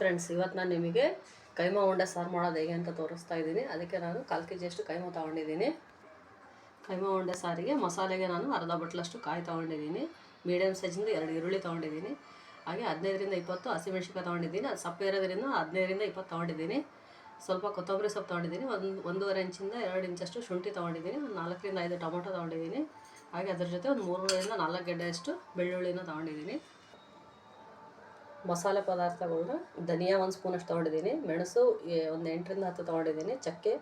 Friends ಇವತ್ತು ನಾನು ನಿಮಗೆ ಕೈಮಾ ಉಂಡೆ ಸಾರು ಮಾಡೋದು ಹೇಗೆ ಅಂತ ತೋರಿಸ್ತಾ ಇದ್ದೀನಿ. ಅದಕ್ಕೆ ನಾನು ಕಾಲು ಕೆ ಜಿಯಷ್ಟು ಕೈಮಾ ತೊಗೊಂಡಿದ್ದೀನಿ. ಕೈಮಾ ಉಂಡೆ ಸಾರಿಗೆ ಮಸಾಲೆಗೆ ನಾನು ಅರ್ಧ ಬಟ್ಲಷ್ಟು ಕಾಯಿ ತೊಗೊಂಡಿದ್ದೀನಿ. ಮೀಡಿಯಮ್ ಸೈಜಿಂದ ಎರಡು ಈರುಳ್ಳಿ ತೊಗೊಂಡಿದ್ದೀನಿ. ಹಾಗೆ ಹದಿನೈದರಿಂದ ಇಪ್ಪತ್ತು ಹಸಿಮೆಣ್ಸಿನ್ಕಾಯಿ ತೊಗೊಂಡಿದ್ದೀನಿ. ಅದು ಸಪ್ಪೆ ಇರೋದ್ರಿಂದ ಹದಿನೈದರಿಂದ ಇಪ್ಪತ್ತು ತೊಗೊಂಡಿದ್ದೀನಿ. ಸ್ವಲ್ಪ ಕೊತ್ತಂಬರಿ ಸೊಪ್ಪು ತೊಗೊಂಡಿದ್ದೀನಿ. ಒಂದು ಒಂದೂವರೆ ಇಂಚಿಂದ ಎರಡು ಇಂಚಷ್ಟು ಶುಂಠಿ ತೊಗೊಂಡಿದ್ದೀನಿ. ಒಂದು ನಾಲ್ಕರಿಂದ ಐದು ಟೊಮೊಟೊ ತೊಗೊಂಡಿದ್ದೀನಿ. ಹಾಗೆ ಅದ್ರ ಜೊತೆ ಒಂದು ಮೂರರಿಂದ ನಾಲ್ಕು ಗೆಡ್ಡೆಯಷ್ಟು ಬೆಳ್ಳುಳ್ಳಿನ ತೊಗೊಂಡಿದ್ದೀನಿ. ಮಸಾಲೆ ಪದಾರ್ಥಗಳನ್ನ ಧನಿಯಾ ಒಂದು ಸ್ಪೂನಷ್ಟು ತೊಗೊಂಡಿದ್ದೀನಿ. ಮೆಣಸು ಒಂದು ಎಂಟರಿಂದ ಹತ್ತು ತೊಗೊಂಡಿದ್ದೀನಿ. ಚಕ್ಕೆ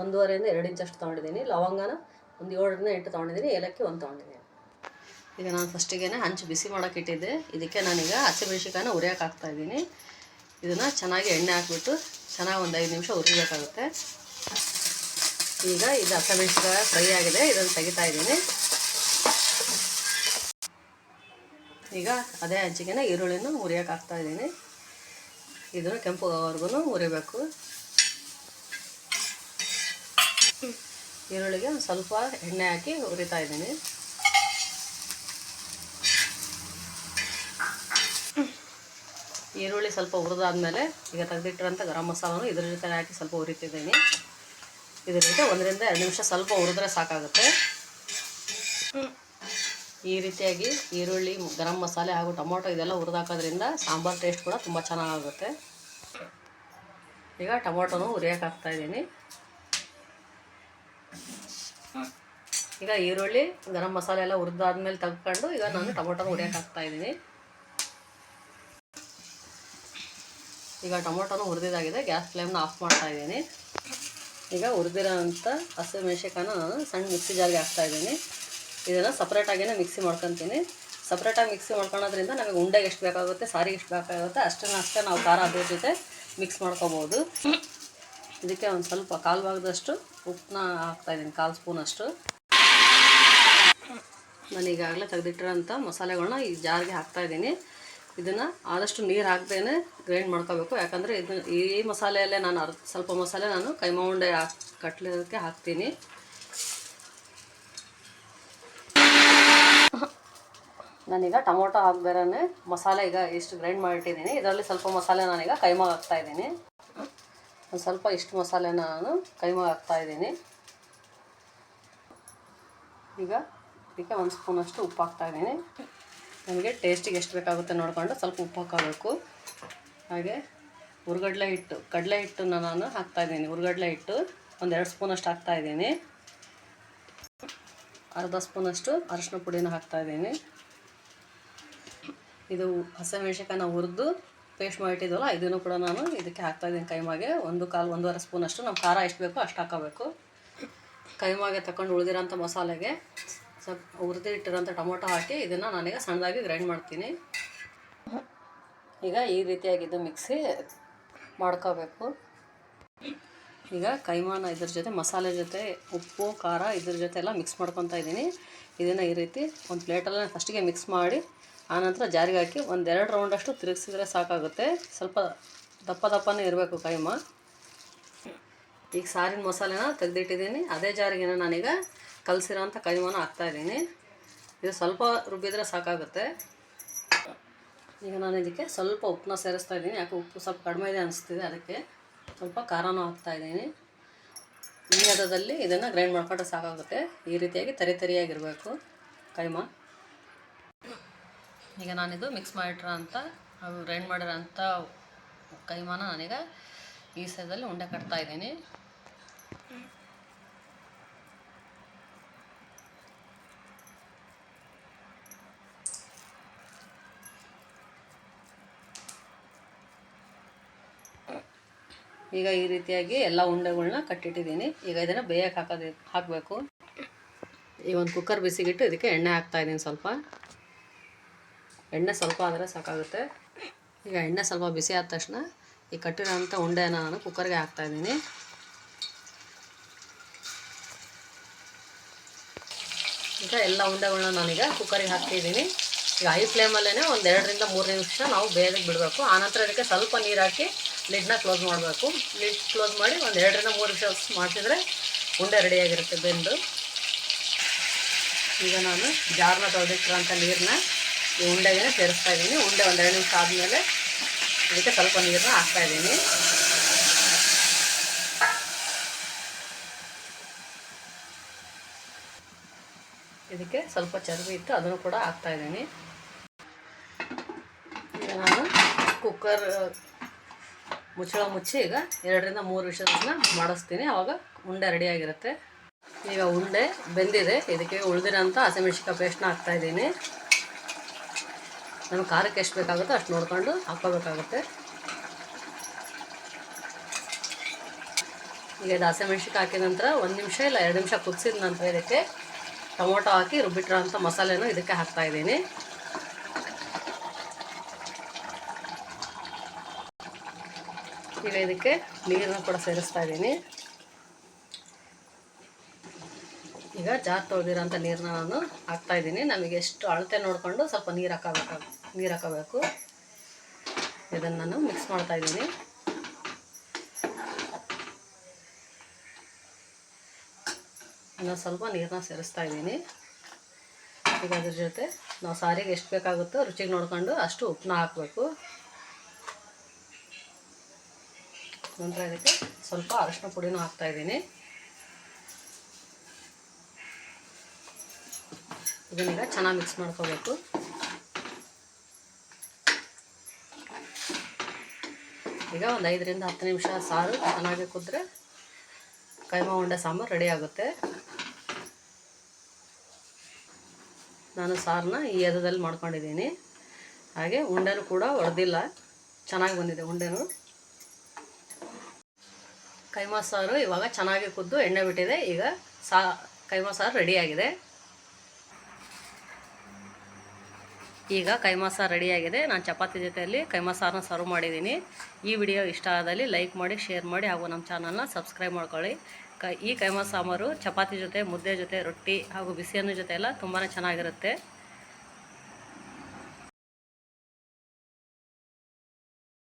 ಒಂದೂವರೆಯಿಂದ ಎರಡು ಇಂಚಷ್ಟು ತೊಗೊಂಡಿದ್ದೀನಿ. ಲವಂಗನ ಒಂದು ಏಳರಿಂದ ಎಂಟು ತೊಗೊಂಡಿದ್ದೀನಿ. ಏಲಕ್ಕಿ ಒಂದು ತೊಗೊಂಡಿದ್ದೀನಿ. ಈಗ ನಾನು ಫಸ್ಟಿಗೆ ಹಂಚು ಬಿಸಿ ಮಾಡೋಕೆ ಇಟ್ಟಿದ್ದೆ. ಇದಕ್ಕೆ ನಾನೀಗ ಹಸಿಮೆಣ್ಸಿಕಾಯನ್ನ ಉರಿಯೋಕೆ ಹಾಕ್ತಾ ಇದ್ದೀನಿ. ಇದನ್ನು ಚೆನ್ನಾಗಿ ಎಣ್ಣೆ ಹಾಕ್ಬಿಟ್ಟು ಚೆನ್ನಾಗಿ ಒಂದು ಐದು ನಿಮಿಷ ಉರಿಬೇಕಾಗುತ್ತೆ ಈಗ ಇದು ಹಸಿಮೆಣ್ಸಿಕಾಯ ಫ್ರೈ ಆಗಿದೆ. ಇದನ್ನು ತೆಗಿತಾ ಇದ್ದೀನಿ. ಈಗ ಅದೇ ಅಜ್ಜಿಗೆನ ಈರುಳ್ಳಿನ ಉರಿಯೋಕೆ ಹಾಕ್ತಾ ಇದ್ದೀನಿ. ಇದನ್ನು ಕೆಂಪುವರೆಗೂ ಉರಿಬೇಕು. ಈರುಳ್ಳಿಗೆ ಒಂದು ಸ್ವಲ್ಪ ಎಣ್ಣೆ ಹಾಕಿ ಉರಿತಾ ಇದ್ದೀನಿ. ಈರುಳ್ಳಿ ಸ್ವಲ್ಪ ಹುರಿದಾದ್ಮೇಲೆ ಈಗ ತೆಗೆದಿಟ್ಟಿರೋಂಥ ಗರಂ ಮಸಾಲನು ಇದ್ರ ಜೊತೆ ಹಾಕಿ ಸ್ವಲ್ಪ ಹುರಿತಿದ್ದೀನಿ ಇದ್ರ ಜೊತೆ ಒಂದರಿಂದ ಎರಡು ನಿಮಿಷ ಸ್ವಲ್ಪ ಹುರಿದ್ರೆ ಸಾಕಾಗುತ್ತೆ. ಈ ರೀತಿಯಾಗಿ ಈರುಳ್ಳಿ, ಗರಂ ಮಸಾಲೆ ಹಾಗೂ ಟೊಮೊಟೊ ಇದೆಲ್ಲ ಹುರಿದಾಕೋದ್ರಿಂದ ಸಾಂಬಾರು ಟೇಸ್ಟ್ ಕೂಡ ತುಂಬ ಚೆನ್ನಾಗಾಗುತ್ತೆ. ಈಗ ಟೊಮೊಟೊನು ಹುರಿಯೋಕೆ ಹಾಕ್ತಾ ಇದ್ದೀನಿ. ಈಗ ಈರುಳ್ಳಿ, ಗರಂ ಮಸಾಲೆ ಎಲ್ಲ ಹುರಿದಾದ್ಮೇಲೆ ತೆಗ್ಕೊಂಡು ಈಗ ನಾನು ಟೊಮೊಟೊನ ಹುರಿಯೋಕೆ ಹಾಕ್ತಾ ಇದ್ದೀನಿ. ಈಗ ಟೊಮೊಟೊನು ಹುರಿದಿದ್ದಾಗಿದೆ ಗ್ಯಾಸ್ ಫ್ಲೇಮ್ನ ಆಫ್ ಮಾಡ್ತಾ ಇದ್ದೀನಿ. ಈಗ ಹುರಿದಿರೋಂಥ ಹಸಿಮೆಣ್ಸಿಕಾಯನ್ನ ನಾನು ಸಣ್ಣ ಮಿಕ್ಸಿ ಜಾರಿಗೆ ಹಾಕ್ತಾ ಇದ್ದೀನಿ. ಇದನ್ನು ಸಪ್ರೇಟಾಗೇ ಮಿಕ್ಸಿ ಮಾಡ್ಕೊತೀನಿ. ಸಪ್ರೇಟಾಗಿ ಮಿಕ್ಸಿ ಮಾಡ್ಕೊಳೋದ್ರಿಂದ ನಮಗೆ ಉಂಡೆಗೆ ಎಷ್ಟು ಬೇಕಾಗುತ್ತೆ, ಸಾರಿಗೆ ಎಷ್ಟು ಬೇಕಾಗುತ್ತೆ, ಅಷ್ಟನ್ನು ಅಷ್ಟೇ ನಾವು ಖಾರ ಅದ್ರ ಜೊತೆ ಮಿಕ್ಸ್ ಮಾಡ್ಕೋಬೋದು. ಇದಕ್ಕೆ ಒಂದು ಸ್ವಲ್ಪ ಕಾಲು ಭಾಗದಷ್ಟು ಉಪ್ಪನ್ನ ಹಾಕ್ತಾಯಿದ್ದೀನಿ ಕಾಲು ಸ್ಪೂನಷ್ಟು ನಾನು ಈಗಾಗಲೇ ತೆಗೆದಿಟ್ಟಿರೋಂಥ ಮಸಾಲೆಗಳನ್ನ ಈ ಜಾರಿಗೆ ಹಾಕ್ತಾಯಿದ್ದೀನಿ ಇದನ್ನು ಆದಷ್ಟು ನೀರು ಹಾಕ್ದೇನೆ ಗ್ರೈಂಡ್ ಮಾಡ್ಕೋಬೇಕು. ಯಾಕಂದರೆ ಇದನ್ನು ಈ ಮಸಾಲೆಯಲ್ಲೇ ನಾನು ಸ್ವಲ್ಪ ಮಸಾಲೆ ನಾನು ಕೈಮಾ ಉಂಡೆ ಹಾಕಿ ಕಟ್ಲಿಕ್ಕೆ ಹಾಕ್ತೀನಿ. ನಾನೀಗ ಟೊಮೊಟೊ ಹಾಕ್ಬೇರೆ ಮಸಾಲೆ ಈಗ ಇಷ್ಟು ಗ್ರೈಂಡ್ ಮಾಡಿಟ್ಟಿದ್ದೀನಿ ಇದರಲ್ಲಿ ಸ್ವಲ್ಪ ಮಸಾಲೆ ನಾನೀಗ ಕೈಮಾ ಹಾಕ್ತಾ ಇದ್ದೀನಿ. ಒಂದು ಸ್ವಲ್ಪ ಇಷ್ಟು ಮಸಾಲೆನ ನಾನು ಕೈಮ ಹಾಕ್ತಾ ಇದ್ದೀನಿ. ಈಗ ಈಗ ಒಂದು ಸ್ಪೂನಷ್ಟು ಉಪ್ಪು ಹಾಕ್ತಾ ಇದ್ದೀನಿ. ನನಗೆ ಟೇಸ್ಟಿಗೆ ಎಷ್ಟು ಬೇಕಾಗುತ್ತೆ ನೋಡಿಕೊಂಡು ಸ್ವಲ್ಪ ಉಪ್ಪು ಹಾಕಬೇಕು ಹಾಗೆ ಹುರ್ಗಡ್ಲೆ ಹಿಟ್ಟು, ಕಡಲೆ ಹಿಟ್ಟನ್ನು ನಾನು ಹಾಕ್ತಾಯಿದ್ದೀನಿ ಹುರ್ಗಡ್ಲೆ ಹಿಟ್ಟು ಒಂದೆರಡು ಸ್ಪೂನಷ್ಟು ಹಾಕ್ತಾಯಿದ್ದೀನಿ ಅರ್ಧ ಸ್ಪೂನಷ್ಟು ಅರಶಿನ ಪುಡಿನ ಹಾಕ್ತಾಯಿದ್ದೀನಿ ಇದು ಹಸಿಮೆಣ್ಸಿಕಾಯನ್ನ ಹುರಿದು ಪೇಸ್ಟ್ ಮಾಡಿಟ್ಟಿದ್ವಲ್ಲ ಇದನ್ನು ಕೂಡ ನಾನು ಇದಕ್ಕೆ ಹಾಕ್ತಾಯಿದ್ದೀನಿ ಕೈಮಾಗೆ. ಒಂದು ಕಾಲು, ಒಂದೂವರೆ ಸ್ಪೂನಷ್ಟು ನಮ್ಮ ಖಾರ ಎಷ್ಟು ಬೇಕೋ ಅಷ್ಟು ಹಾಕೋಬೇಕು. ಕೈಮಾಗೆ ತಗೊಂಡು ಉಳಿದಿರೋಂಥ ಮಸಾಲೆಗೆ ಸ್ವಲ್ಪ ಹುರಿದು ಇಟ್ಟಿರೋಂಥ ಟೊಮೊಟೊ ಹಾಕಿ ಇದನ್ನು ನಾನೀಗ ಸಣ್ಣದಾಗಿ ಗ್ರೈಂಡ್ ಮಾಡ್ತೀನಿ. ಈಗ ಈ ರೀತಿಯಾಗಿದ್ದು ಮಿಕ್ಸಿ ಮಾಡ್ಕೋಬೇಕು. ಈಗ ಕೈಮಾನ ಇದ್ರ ಜೊತೆ, ಮಸಾಲೆ ಜೊತೆ, ಉಪ್ಪು, ಖಾರ ಇದ್ರ ಜೊತೆ ಎಲ್ಲ ಮಿಕ್ಸ್ ಮಾಡ್ಕೊತಾ ಇದ್ದೀನಿ. ಇದನ್ನು ಈ ರೀತಿ ಒಂದು ಪ್ಲೇಟಲ್ಲೇ ಫಸ್ಟಿಗೆ ಮಿಕ್ಸ್ ಮಾಡಿ ಆನಂತರ ಜಾರಿಗೆ ಹಾಕಿ ಒಂದೆರಡು ರೌಂಡಷ್ಟು ತಿರುಗಿಸಿದ್ರೆ ಸಾಕಾಗುತ್ತೆ. ಸ್ವಲ್ಪ ದಪ್ಪ ದಪ್ಪನೇ ಇರಬೇಕು ಕೈಮ. ಈಗ ಸಾರಿನ ಮಸಾಲೆನ ತೆಗೆದಿಟ್ಟಿದ್ದೀನಿ. ಅದೇ ಜಾರಿಗೆನ ನಾನೀಗ ಕಲಸಿರೋಂಥ ಕೈಮಾನ ಹಾಕ್ತಾಯಿದ್ದೀನಿ ಇದು ಸ್ವಲ್ಪ ರುಬ್ಬಿದ್ರೆ ಸಾಕಾಗುತ್ತೆ. ಈಗ ನಾನು ಇದಕ್ಕೆ ಸ್ವಲ್ಪ ಉಪ್ಪನ್ನ ಸೇರಿಸ್ತಾ ಇದ್ದೀನಿ. ಯಾಕೆ ಉಪ್ಪು ಸ್ವಲ್ಪ ಕಡಿಮೆ ಇದೆ ಅನಿಸ್ತಿದೆ ಅದಕ್ಕೆ ಸ್ವಲ್ಪ ಖಾರನೂ ಹಾಕ್ತಾಯಿದ್ದೀನಿ ಈ ಹದದಲ್ಲಿ ಇದನ್ನು ಗ್ರೈಂಡ್ ಮಾಡ್ಕೊಂಡ್ರೆ ಸಾಕಾಗುತ್ತೆ. ಈ ರೀತಿಯಾಗಿ ತರಿ ತರಿಯಾಗಿರಬೇಕು ಕೈಮಾ. ಈಗ ನಾನಿದು ಮಿಕ್ಸ್ ಮಾಡಿಟ್ರ ಅಂತ ಗ್ರೈಂಡ್ ಮಾಡಿರೋ ಅಂಥ ಕೈಮಾನ ನಾನೀಗ ಈ ಸೈಜಲ್ಲಿ ಉಂಡೆ ಕಟ್ತಾ ಇದ್ದೀನಿ. ಈಗ ಈ ರೀತಿಯಾಗಿ ಎಲ್ಲ ಉಂಡೆಗಳನ್ನ ಕಟ್ಟಿಟ್ಟಿದ್ದೀನಿ. ಈಗ ಇದನ್ನು ಬೇಯಕ್ಕೆ ಹಾಕೋದು ಹಾಕಬೇಕು. ಈಗ ಒಂದು ಕುಕ್ಕರ್ ಬಿಸಿಗಿಟ್ಟು ಇದಕ್ಕೆ ಎಣ್ಣೆ ಹಾಕ್ತಾ ಇದ್ದೀನಿ ಸ್ವಲ್ಪ. ಎಣ್ಣೆ ಸ್ವಲ್ಪ ಆದರೆ ಸಾಕಾಗುತ್ತೆ. ಈಗ ಎಣ್ಣೆ ಸ್ವಲ್ಪ ಬಿಸಿ ಆದ ತಕ್ಷಣ ಈ ಕಟ್ಟಿರೋಂಥ ಉಂಡೆನ ನಾನು ಕುಕ್ಕರ್ಗೆ ಹಾಕ್ತಾಯಿದ್ದೀನಿ ಈಗ ಎಲ್ಲ ಉಂಡೆಗಳನ್ನ ನಾನೀಗ ಕುಕ್ಕರಿಗೆ ಹಾಕ್ತಿದ್ದೀನಿ. ಈಗ ಐ ಫ್ಲೇಮಲ್ಲೇ ಒಂದು ಎರಡರಿಂದ ಮೂರು ನಿಮಿಷ ನಾವು ಬೇಯದಕ್ಕೆ ಬಿಡಬೇಕು. ಆನಂತರ ಅದಕ್ಕೆ ಸ್ವಲ್ಪ ನೀರು ಹಾಕಿ ಲಿಡ್ನ ಕ್ಲೋಸ್ ಮಾಡಬೇಕು. ಲಿಡ್ ಕ್ಲೋಸ್ ಮಾಡಿ ಒಂದು ಎರಡರಿಂದ ಮೂರು ನಿಮಿಷ ಮಾಡಿಸಿದ್ರೆ ಉಂಡೆ ರೆಡಿಯಾಗಿರುತ್ತೆ ಬೆಂದು. ಈಗ ನಾನು ಜಾರ್ನ ತೊಳೆದಿಟ್ಟಿರೋಂಥ ನೀರನ್ನ ಈ ಉಂಡೆಗೆ ಸೇರಿಸ್ತಾ ಇದ್ದೀನಿ. ಉಂಡೆ ಒಂದೆರಡು ನಿಮಿಷ ಆದಮೇಲೆ ಇದಕ್ಕೆ ಸ್ವಲ್ಪ ನೀರನ್ನ ಹಾಕ್ತಾ ಇದ್ದೀನಿ. ಇದಕ್ಕೆ ಸ್ವಲ್ಪ ಚರ್ಬಿ ಇತ್ತು, ಅದನ್ನು ಕೂಡ ಹಾಕ್ತಾ ಇದ್ದೀನಿ. ಈಗ ನಾನು ಕುಕ್ಕರ್ ಮುಚ್ಚಳ ಮುಚ್ಚಿ ಈಗ ಎರಡರಿಂದ ಮೂರು ವಿಷಯನ ಮಾಡಿಸ್ತೀನಿ. ಆವಾಗ ಉಂಡೆ ರೆಡಿಯಾಗಿರುತ್ತೆ ಈಗ ಉಂಡೆ ಬೆಂದಿದೆ. ಇದಕ್ಕೆ ಉಳಿದಿರೋಂಥ ಹಸಿಮೆಣ್ಸಿಕಾಯಿ ಪೇಸ್ಟ್ನ ಹಾಕ್ತಾ ನಮ್ಗೆ ಖಾರಕ್ಕೆ ಎಷ್ಟು ಬೇಕಾಗುತ್ತೋ ಅಷ್ಟು ನೋಡಿಕೊಂಡು ಹಾಕ್ಕೋಬೇಕಾಗುತ್ತೆ. ಈಗ ಇದು ಹಸಿಮೆಣ್ಸಿಕಾಯಿ ಹಾಕಿದ ನಂತರ ಒಂದು ನಿಮಿಷ ಇಲ್ಲ ಎರಡು ನಿಮಿಷ ಕುದಿಸಿದ ನಂತರ ಇದಕ್ಕೆ ಟೊಮೊಟೊ ಹಾಕಿ ರುಬ್ಬಿಟ್ಟಿರೋ ಅಂಥ ಮಸಾಲೆನೂ ಇದಕ್ಕೆ ಹಾಕ್ತಾ ಇದ್ದೀನಿ. ಈಗ ಇದಕ್ಕೆ ನೀರನ್ನು ಕೂಡ ಸೇರಿಸ್ತಾ ಇದ್ದೀನಿ. ಈಗ ಜಾರ್ ತೊಳೆದಿರೋಂಥ ನೀರನ್ನ ನಾನು ಹಾಕ್ತಾಯಿದ್ದೀನಿ ನಮಗೆ ಎಷ್ಟು ಅಳತೆ ನೋಡಿಕೊಂಡು ಸ್ವಲ್ಪ ನೀರು ಹಾಕಬೇಕು, ನೀರು ಹಾಕೋಬೇಕು. ಇದನ್ನು ನಾನು ಮಿಕ್ಸ್ ಮಾಡ್ತಾ ಇದ್ದೀನಿ. ಇನ್ನು ಸ್ವಲ್ಪ ನೀರನ್ನ ಸೇರಿಸ್ತಾ ಇದ್ದೀನಿ. ಈಗ ಅದ್ರ ಜೊತೆ ನಾವು ಸಾರಿಗೆ ಎಷ್ಟು ಬೇಕಾಗುತ್ತೋ ರುಚಿಗೆ ನೋಡಿಕೊಂಡು ಅಷ್ಟು ಉಪ್ಪನ್ನ ಹಾಕಬೇಕು. ನಂತರ ಇದಕ್ಕೆ ಸ್ವಲ್ಪ ಅರಶಿನ ಪುಡಿನೂ ಹಾಕ್ತಾ ಇದನ್ನೀಗ ಚೆನ್ನಾಗಿ ಮಿಕ್ಸ್ ಮಾಡ್ಕೋಬೇಕು. ಈಗ ಒಂದು ಐದರಿಂದ ಹತ್ತು ನಿಮಿಷ ಸಾರು ಚೆನ್ನಾಗಿ ಕುದ್ರೆ ಕೈಮಾ ಉಂಡೆ ಸಾಂಬಾರು ರೆಡಿ ಆಗುತ್ತೆ. ನಾನು ಸಾರನ್ನ ಈ ಎದದಲ್ಲಿ ಮಾಡ್ಕೊಂಡಿದ್ದೀನಿ. ಹಾಗೆ ಉಂಡೆನೂ ಕೂಡ ಹೊಡೆದಿಲ್ಲ ಚೆನ್ನಾಗಿ ಬಂದಿದೆ ಉಂಡೆನೂ. ಕೈಮಾ ಸಾರು ಇವಾಗ ಚೆನ್ನಾಗಿ ಕುದ್ದು ಎಣ್ಣೆ ಬಿಟ್ಟಿದೆ. ಈಗ ಸಾ ಕೈಮಾ ಸಾರು ರೆಡಿಯಾಗಿದೆ ಈಗ ಕೈಮಾ ಸಾರು ರೆಡಿಯಾಗಿದೆ. ನಾನು ಚಪಾತಿ ಜೊತೆಯಲ್ಲಿ ಕೈಮಾ ಸರ್ವ್ ಮಾಡಿದ್ದೀನಿ. ಈ ವಿಡಿಯೋ ಇಷ್ಟ ಆದಲ್ಲಿ ಲೈಕ್ ಮಾಡಿ ಶೇರ್ ಮಾಡಿ ಹಾಗೂ ನಮ್ಮ ಚಾನಲ್ನ ಸಬ್ಸ್ಕ್ರೈಬ್ ಮಾಡ್ಕೊಳ್ಳಿ. ಕ ಈ ಕೈಮಾ ಸಾಂಬಾರು ಚಪಾತಿ ಜೊತೆ, ಮುದ್ದೆ ಜೊತೆ, ರೊಟ್ಟಿ ಹಾಗೂ ಬಿಸಿಯನ್ನು ಜೊತೆ ಎಲ್ಲ ತುಂಬಾ ಚೆನ್ನಾಗಿರುತ್ತೆ.